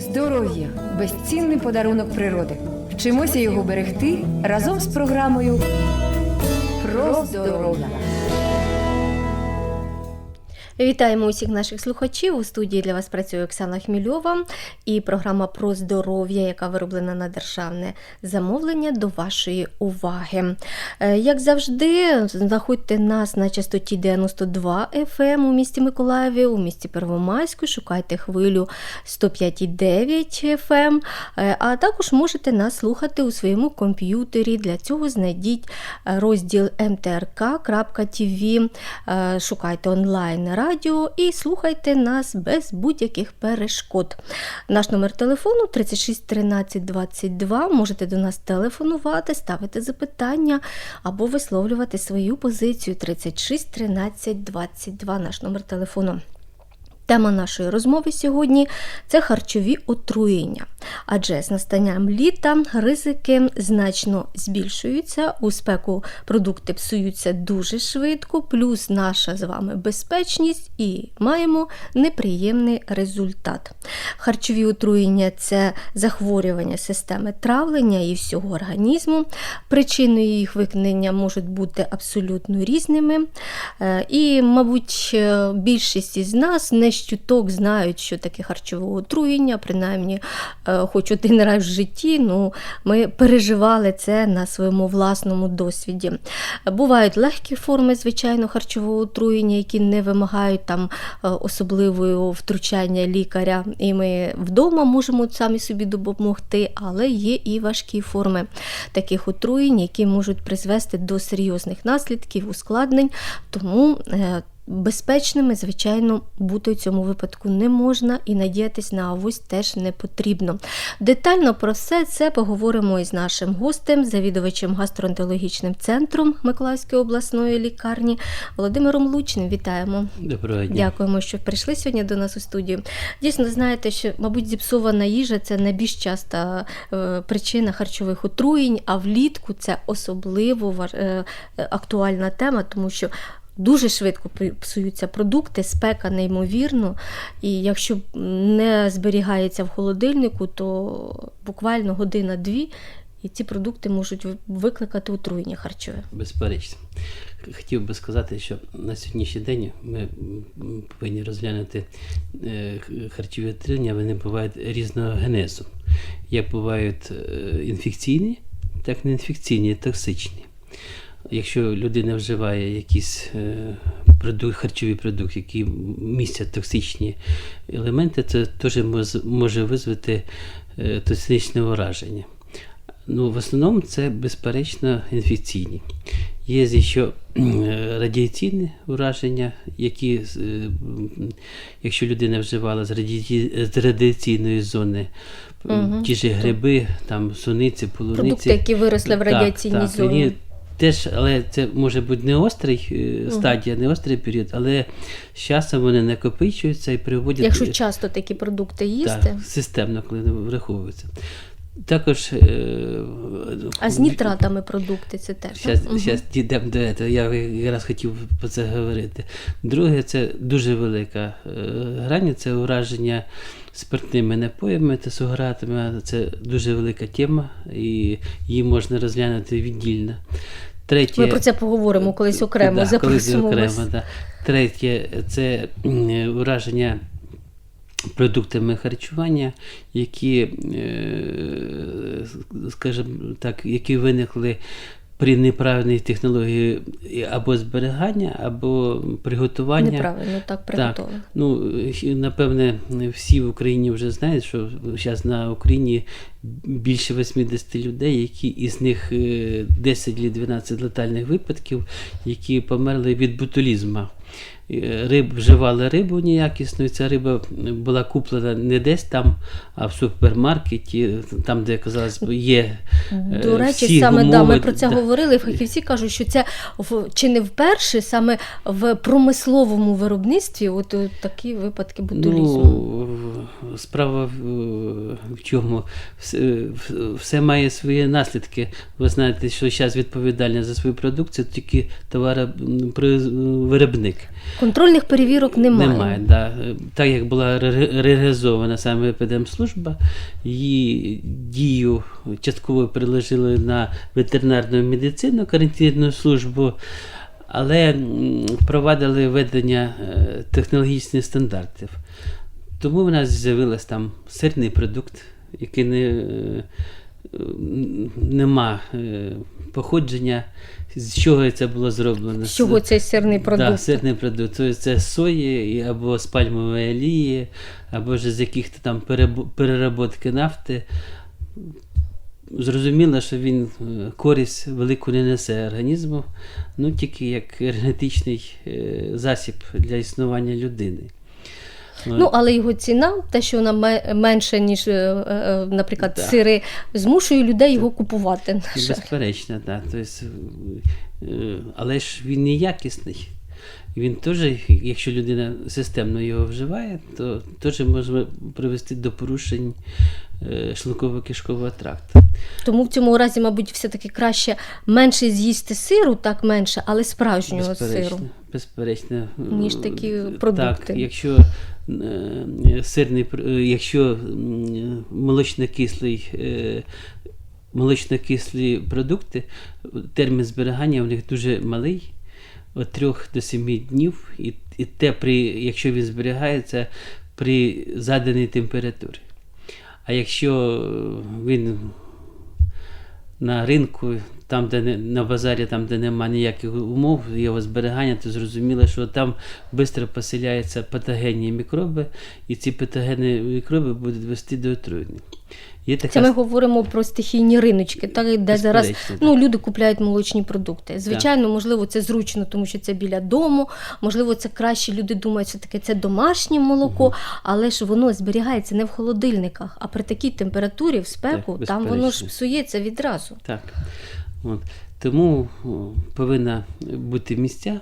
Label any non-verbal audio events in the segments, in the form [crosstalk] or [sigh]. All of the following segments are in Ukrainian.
Здоров'я безцінний подарунок природи. Вчимося його берегти разом з програмою Про здоров'я. Вітаємо усіх наших слухачів. У студії для вас працює Оксана Хмільова і програма про здоров'я, яка вироблена на державне замовлення до вашої уваги. Е, Як завжди, знаходьте нас на частоті 92 FM у місті Миколаєві, у місті Первомайську, шукайте хвилю 105,9 FM, е, а також можете нас слухати у своєму комп'ютері. Для цього знайдіть розділ mtrk.tv, е, шукайте онлайн радіо і слухайте нас без будь-яких перешкод. Наш номер телефону 36 13 22. Можете до нас телефонувати, ставити запитання або висловлювати свою позицію 36 13 22. Наш номер телефону. Тема нашої розмови сьогодні це харчові отруєння. Адже з настанням літа ризики значно збільшуються, у спеку продукти псуються дуже швидко, плюс наша з вами безпечність і маємо неприємний результат. Харчові отруєння це захворювання системи травлення і всього організму. Причиною їх виникнення можуть бути абсолютно різними. Е, І, мабуть, е, більшість із нас не щуток знають, що таке харчове отруєння, принаймні, е, хоч один раз в житті, ну, ми переживали це на своєму власному досвіді. Бувають легкі форми, звичайно, харчового отруєння, які не вимагають там е, особливого втручання лікаря, і ми вдома можемо самі собі допомогти, але є і важкі форми таких отруєнь, які можуть призвести до серйозних наслідків, ускладнень. Тому е, Безпечними, звичайно, бути в цьому випадку не можна і надіятись на авось теж не потрібно. Детально про все це поговоримо із нашим гостем, завідувачем гастроентерологічним центром Миколаївської обласної лікарні Володимиром Лучним. Вітаємо. Доброго дня. Дякуємо, що прийшли сьогодні до нас у студію. Дійсно, знаєте, що, мабуть, зіпсована їжа це найбільш часта е, причина харчових отруєнь, а влітку це особливо е, е, актуальна тема, тому що. Дуже швидко псуються продукти, спека неймовірно. І якщо не зберігається в холодильнику, то буквально година-дві, і ці продукти можуть викликати отруєння харчове. Безперечно. Хотів би сказати, що на сьогоднішній день ми повинні розглянути е, харчові отруєння, вони бувають різного генезу. Як бувають е, інфекційні, так і неінфекційні, токсичні. Якщо людина вживає якісь е, продукт, харчові продукти, які містять токсичні елементи, це теж може визвати е, токсичне ураження. Ну, в основному це безперечно інфекційні. Є ще радіаційні ураження, які, е, якщо людина вживала з, радіаці... з радіаційної зони, Мгм. ті ж гриби, там суниці, полуниці. Продукти, які виросли в Так, радіаційній так, зоні. Теж, але це може бути не острий е, стадія, не острий період, але з часом вони накопичуються і приводять Якщо часто такі продукти їсти, так, системно, коли вони враховуються. Також е, а з нітратами продукти це теж. Зараз, зараз дійдемо до цього. Я якраз хотів про це говорити. Друге, це дуже велика е, грань, це ураження спиртними напоями та сугратами. Це дуже велика тема, і її можна розглянути віддільно. Третє, Ми про це поговоримо колись окремо. Да, колись окремо, вас. да. Третє це враження продуктами харчування, які, е, скажімо так, які виникли при неправильній технології або зберігання, або приготування. Неправильно так приготовлено. Ну, напевне, всі в Україні вже знають, що зараз на Україні більше 80 людей, які із них е, 10 чи 12 летальних випадків, які померли від ботулізму. Е, Риб, вживали рибу неякісну, і ця риба була куплена не десь там, а в супермаркеті, там, де казалось, є. е, До речі, всі саме да, ми про це да. говорили. Фахівці кажуть, що це в чи не вперше саме в промисловому виробництві от, от такі випадки ботулізму. Ну, справа в, в чому? Все, все має свої наслідки. Ви знаєте, що зараз відповідальний за свою продукцію тільки товаровиробник. Контрольних перевірок немає. Немає, да. Так як була реалізована саме епідемслужба, її дію частково переложили на ветеринарну медицину, карантинну службу, але впровадили введення е, технологічних стандартів. Тому в нас з'явився там сирний продукт, який не, е, нема е, походження, з чого це було зроблено. З чого цей сирний продукт? Да, сирний продукт. Тобто це сої або з пальмової олії, або ж з яких-то там переработки нафти. Зрозуміло, що він е, користь велику не несе організму, ну тільки як енергетичний е, засіб для існування людини. Ну, але його ціна, те, що вона менше, ніж, е, е, наприклад, Да. сири, змушує людей його купувати. Безперечно, так. Тобто, е, але ж він не якісний. Він теж, якщо людина системно його вживає, то теж може привести до порушень е, шлунково-кишкового тракту. Тому в цьому разі, мабуть, все-таки краще менше з'їсти сиру, так менше, але справжнього сиру. Безперечно. ніж такі Е, продукти. Так, якщо е, сирний, е, якщо молочно-кислий, молочно-кислі продукти, термін зберігання у них дуже малий. Від 3 до 7 днів, і, і те, при, якщо він зберігається при заданій температурі. А якщо він на ринку, там, де не, на базарі, там, де немає ніяких умов його зберігання, то зрозуміло, що там швидко поселяються патогенні мікроби, і ці патогенні мікроби будуть вести до отруєння. Є така Це ми говоримо про стихійні риночки, так, де зараз ну, люди купляють молочні продукти. Звичайно, можливо, це зручно, тому що це біля дому. Можливо, це краще. Люди думають, що таке це домашнє молоко, але ж воно зберігається не в холодильниках, а при такій температурі, в спеку, Так, там воно ж псується відразу. Так. От. Тому повинна бути місця,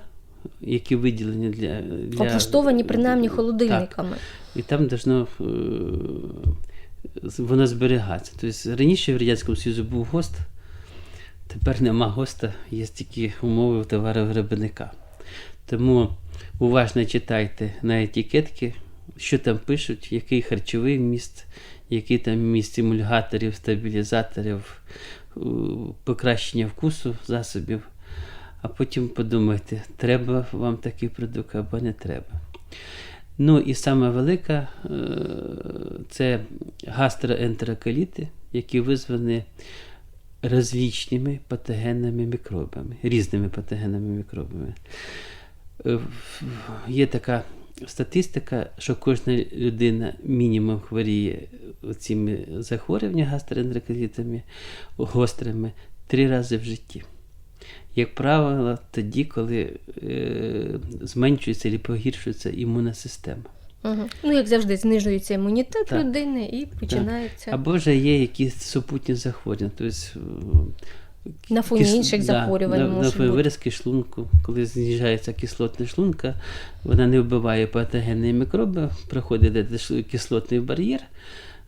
які виділені для. для Облаштовані принаймні Так. холодильниками. І там должно е, воно зберігатися. Тобто раніше в Радянському Союзі був ГОСТ, тепер нема ГОСТа, є тільки умови товаровиробника. Тому уважно читайте на етикетки, що там пишуть, який харчовий міст, який там міст емульгаторів, стабілізаторів, покращення вкусу засобів. А потім подумайте, треба вам такий продукт або не треба. Ну і саме велика е, це гастроентероколіти, які визвані розлічними патогенними мікробами, різними патогенними мікробами. Е, Є така статистика, що кожна людина мінімум хворіє цими захворюваннями гастроентероколітами гострими три рази в житті. Як правило, тоді, коли е, зменшується або погіршується імунна система. Угу. Ну, як завжди, знижується імунітет Так. людини і починається Або вже є якісь супутні захворювання. Тобто, на фоні інших захворювань на, може на бути. виразки шлунку, коли знижається кислотність шлунка, вона не вбиває патогенні мікроби, проходить кислотний бар'єр.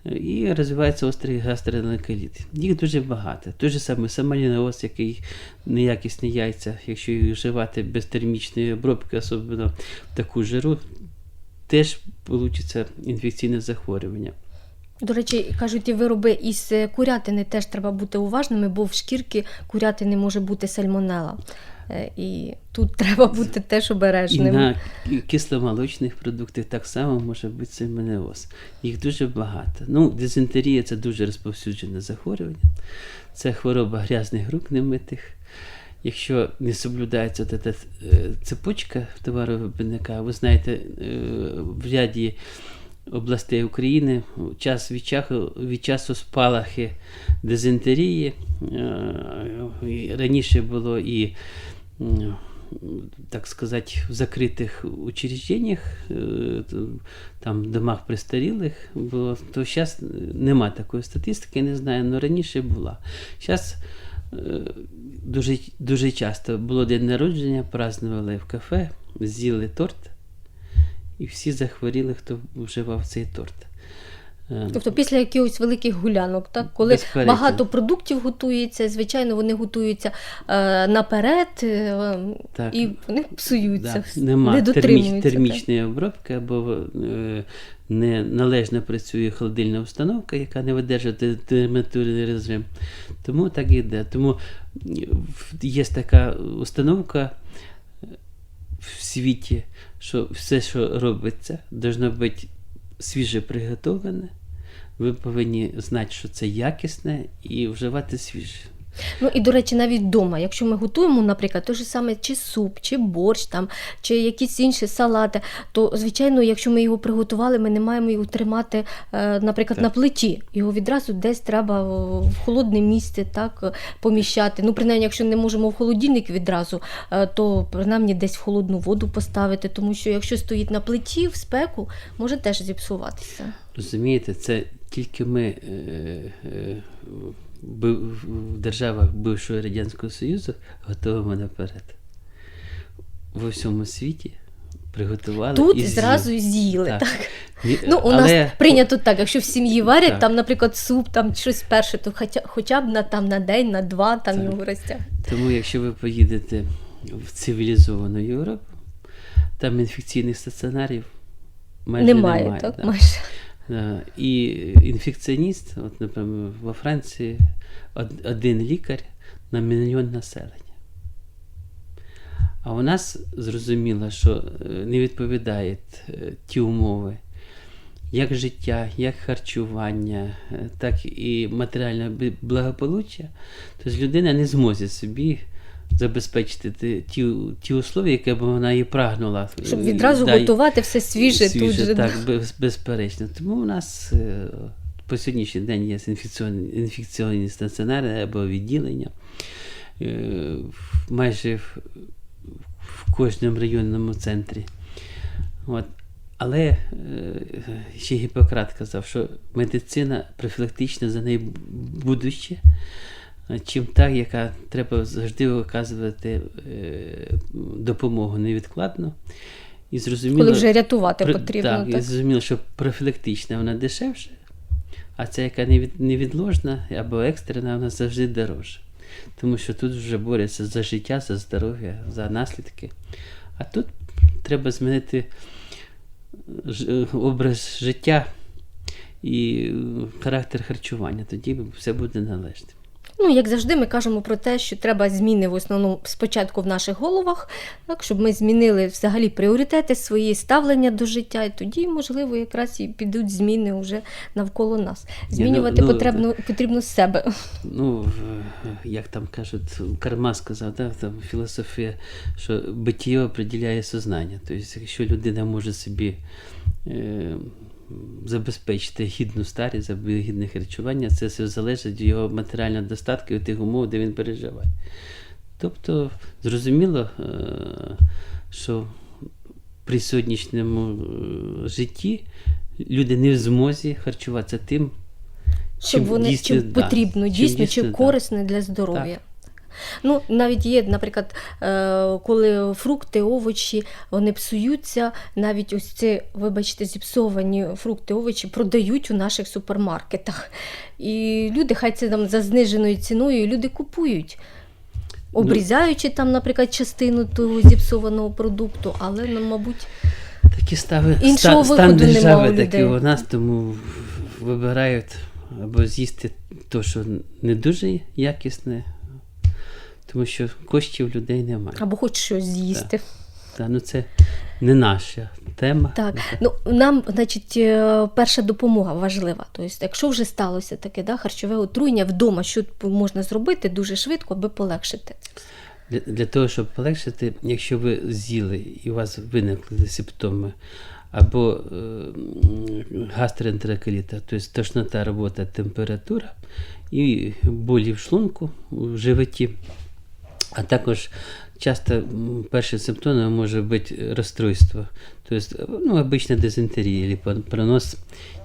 І розвивається острий гастроентероколіт. Їх дуже багато. Той же самий самоліноз, який неякісні яйця, якщо їх вживати без термічної обробки, особливо в таку жиру, теж вийде інфекційне захворювання. До речі, кажуть, і вироби із е, курятини теж треба бути уважними, бо в шкірки курятини може бути сальмонела. Е, І тут [laughs] треба бути теж І обережним. на кисломолочних продуктах так само може бути сальмонелоз. Їх дуже багато. Ну, дизентерія це дуже розповсюджене захворювання. Це хвороба грязних рук немитих. Якщо не соблюдається ця е, цепочка товаровиробника, ви знаєте, в ряді областей України час від часу, від часу спалахи дизентерії. Е, Раніше було і так сказати, в закритих учреждениях, е, там домах престарілих було, то зараз нема такої статистики, не знаю, але раніше була. Зараз дуже, дуже часто було день народження, празднували в кафе, з'їли торт і всі захворіли, хто вживав цей торт. Е, Тобто після якихось великих гулянок, так коли Безперечно. багато продуктів готується, звичайно, вони готуються е, наперед е, Так. і вони псуються, Да, нема не терміч, термічної обробки або е, неналежно працює холодильна установка, яка не видержує те- температурний режим. Тому так і йде. Тому е, є така установка світі, що все, що робиться, должно бути свіже приготовлене. Ви повинні знати, що це якісне, і вживати свіже. Ну і до речі, навіть вдома, якщо ми готуємо, наприклад, той же саме чи суп, чи борщ, там, чи якісь інші салати, то звичайно, якщо ми його приготували, ми не маємо його тримати, е, наприклад, Так. на плиті. Його відразу десь треба в холодне місце так е, поміщати. Ну, принаймні, якщо не можемо в холодильник відразу, е, то принаймні десь в холодну воду поставити, тому що якщо стоїть на плиті в спеку, може теж зіпсуватися. Розумієте, це тільки ми е, е, в державах бившого Радянського Союзу готуємо наперед. В усьому світі приготували Тут і зразу з'їли. Так. Так. Ну, у але нас прийнято так, якщо в сім'ї варять, Так. там, наприклад, суп, там щось перше, то хоча, хоча б на, там, на день, на два там Так. його розтягнути. Тому, якщо ви поїдете в цивілізовану Європу, там інфекційних стаціонарів майже Немає, немає. так? Майже. Да. І інфекціоніст, от, наприклад, во Франції один лікар на мільйон населення. А у нас зрозуміло, що е, не відповідають е, ті умови, як життя, як харчування, е, так і матеріальне благополуччя, тобто людина не зможе собі забезпечити ті, ті, ті условия, які б вона і прагнула. Щоб відразу да, і- готувати все свіже, тут же. так, без, безперечно. Тому у нас е, по сьогоднішній день є інфекціонні, інфекційні стаціонари або відділення. Е, майже в, в кожному районному центрі. От. Але е, ще Гіппократ казав, що медицина профілактична за неї будуще, чим та, яка треба завжди виказувати е, допомогу невідкладно. І зрозуміло, Коли вже рятувати При- потрібно. Так, Так, і зрозуміло, що профілактична вона дешевша, а ця, яка невідложна або екстрена, вона завжди дорожча. Тому що тут вже борються за життя, за здоров'я, за наслідки. А тут треба змінити образ життя і е, характер харчування. Тоді все буде належним. Ну, як завжди, ми кажемо про те, що треба зміни в основному спочатку в наших головах, так, щоб ми змінили взагалі пріоритети свої, ставлення до життя, і тоді, можливо, якраз і підуть зміни вже навколо нас. ну, Змінювати ну, потрібно, потрібно себе. Ну, як там кажуть, Карма сказав, да, там філософія, що биття определяє сознання. Тобто, якщо людина може собі е, забезпечити гідну старість, гідне харчування, це все залежить від його матеріального достатку і від тих умов, де він переживає. Тобто, зрозуміло, е, що при сьогоднішньому е, житті люди не в змозі харчуватися тим, Щоб вони дійсно, чим да, потрібно, чим дійсно, дійсно, чим да. корисне для здоров'я. Ну, навіть є, наприклад, е, коли фрукти, овочі вони псуються, навіть ось ці, вибачте, зіпсовані фрукти, овочі продають у наших супермаркетах. І люди, хай це там за зниженою ціною, люди купують. Обрізаючи там, наприклад, частину того зіпсованого продукту, але, ну, мабуть, Такі стави, Іншого ста, стан держави такі у нас, тому вибирають або з'їсти те, що не дуже якісне, тому що коштів людей немає. або хоч щось з'їсти. Та, ну це не наша тема. Так, ну нам, значить, е, перша допомога важлива. Тобто, якщо вже сталося таке да, харчове отруєння вдома, що можна зробити дуже швидко, аби полегшити. Для, для того, щоб полегшити, якщо ви з'їли і у вас виникли симптоми або е, гастроентероколіта, тобто тошнота, робота, температура і болі в шлунку, в животі, а також часто м, перші симптоми може бути розстройство, тобто, ну, обична дизентерія, або пронос,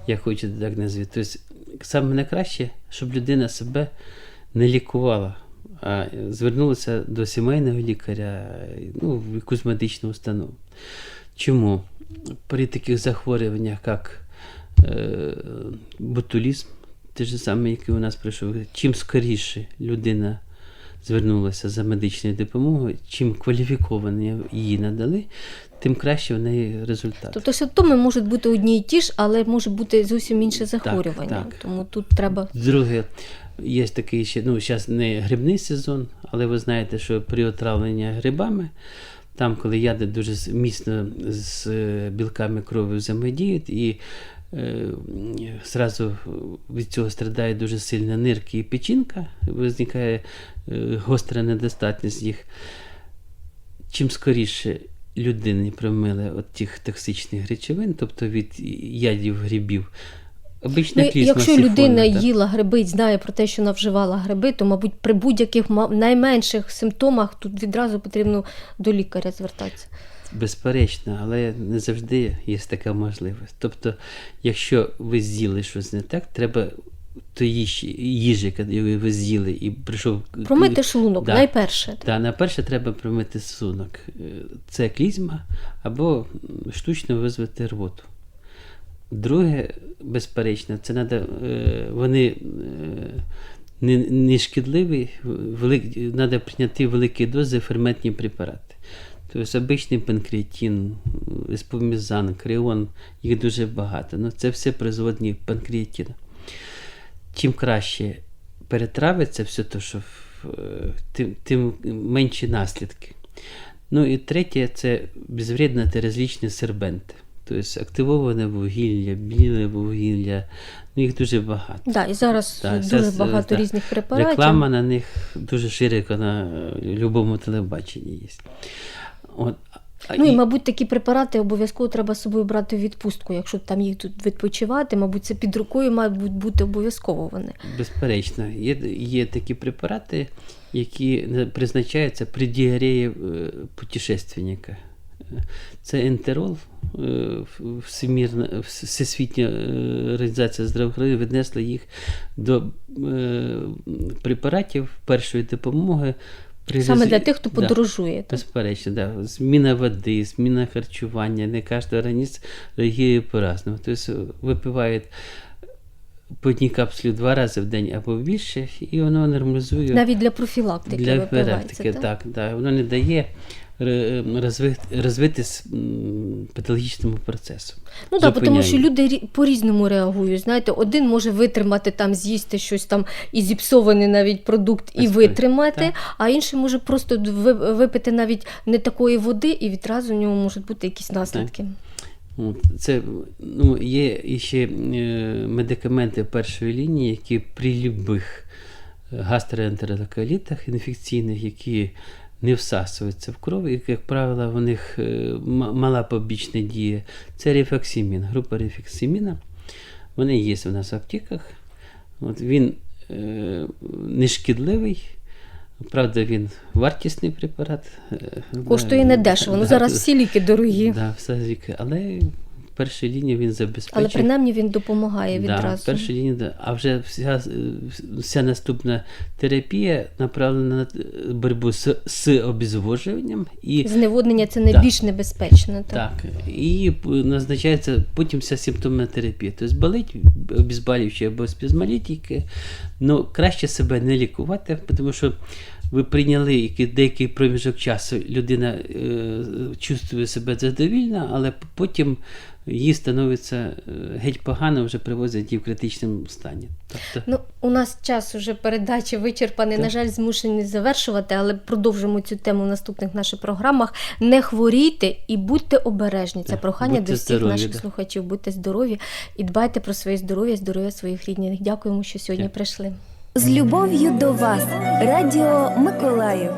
як хочете так назвати. Тобто, саме найкраще, щоб людина себе не лікувала, а звернулася до сімейного лікаря, ну, в якусь медичну установу. Чому? при таких захворюваннях, як е, ботулізм, те ж саме, який у нас прийшов, чим скоріше людина звернулася за медичною допомогою, чим кваліфіковані її надали, тим краще в неї результат. Тобто симптоми можуть бути одні і ті ж, але може бути зовсім інше захворювання. так. Тому тут треба Друге, є такий ще, ну, зараз не грибний сезон, але ви знаєте, що при отравленні грибами, там, коли яди дуже міцно з е, білками крові взаємодіють, і е, зразу від цього страдає дуже сильно нирки і печінка, виникає е, гостра недостатність їх. Чим скоріше людині промили от тих токсичних речовин, тобто від ядів грибів, обична Ну, якщо людина так. їла гриби і знає про те, що вона вживала гриби, то, мабуть, при будь-яких найменших симптомах тут відразу потрібно до лікаря звертатися. Безперечно, але не завжди є така можливість. Тобто, якщо ви з'їли щось не так, треба то їжі, їжі, яку ви з'їли, і прийшов Промити шлунок Да. найперше. Да, найперше треба промити шлунок. Е, Це клізма або штучно визвати рвоту. Друге, безперечно, це е, вони е, не, не шкідливі, велик, треба прийняти великі дози ферментні препарати. Тобто обичний панкреатин, еспомізан, креон, їх дуже багато. Ну, це все производні панкреатину. Чим краще перетравиться все те, що е, тим, тим менші наслідки. Ну і третє це безвредні та розлічні сербенти. Тобто активоване вугілля, біле вугілля, ну їх дуже багато. Да, і зараз Да, дуже зараз, багато да. різних препаратів. Реклама на них дуже широко на е, любому телебаченні є. От. Ну і, мабуть, такі препарати обов'язково треба з собою брати в відпустку. Якщо там їх тут відпочивати, мабуть, це під рукою мають бути обов'язково вони. Безперечно, є, є такі препарати, які призначаються при діареї е, путешественника. Це ентерол, е, всемірна, Всесвітня е, організація здравоохорони віднесла їх до препаратів першої допомоги. Саме для тих, хто Да. подорожує. так? Безперечно, да. Зміна води, зміна харчування, не кожен організм реагує по-разному. Тобто випивають по одній капсулі два рази в день або більше, і воно нормалізує Навіть для профілактики для профілактики. так? Так, да. Воно не дає розвитись м, патологічному процесу. Ну так, тому що люди по-різному реагують. Знаєте, один може витримати там, з'їсти щось там і зіпсований навіть продукт і Безперечно, витримати, так. а інший може просто випити навіть не такої води, і відразу у нього можуть бути якісь наслідки. От, Це ну, є ще е, медикаменти першої лінії, які при любих гастроентероколітах інфекційних, які не всасуються в кров, і, як правило, в них е, мала побічна дія. Це рефоксимін, група рефоксиміна. Вони є у нас в аптеках. От він е, не шкідливий. Правда, він вартісний препарат. е, Коштує недешево. Ну зараз всі ліки дорогі, Да, все ліки. Але першій лінії він забезпечує. але принаймні він допомагає да, відразу. першій лінії, да. а вже вся, вся наступна терапія направлена на боротьбу з, з обезвожуванням і Зневоднення це Да. найбільш небезпечне. Так. так, і назначається потім вся симптомна терапія. Тобто болить обезболюючі або спізмолітики, ну краще себе не лікувати, тому що ви прийняли який- деякий проміжок часу, людина е, чувствує себе задовільно, але потім їй становиться е, геть погано, вже привозять її в критичному стані. Тобто, Ну, у нас час уже передачі вичерпаний. Так. На жаль, змушені завершувати, але продовжимо цю тему в наступних наших програмах. Не хворійте і будьте обережні. Це Так, прохання будьте до всіх здорові, наших да. слухачів. Будьте здорові і дбайте про своє здоров'я, здоров'я своїх рідних. Дякуємо, що сьогодні Дякую. прийшли. З любов'ю до вас, Радіо Миколаїв.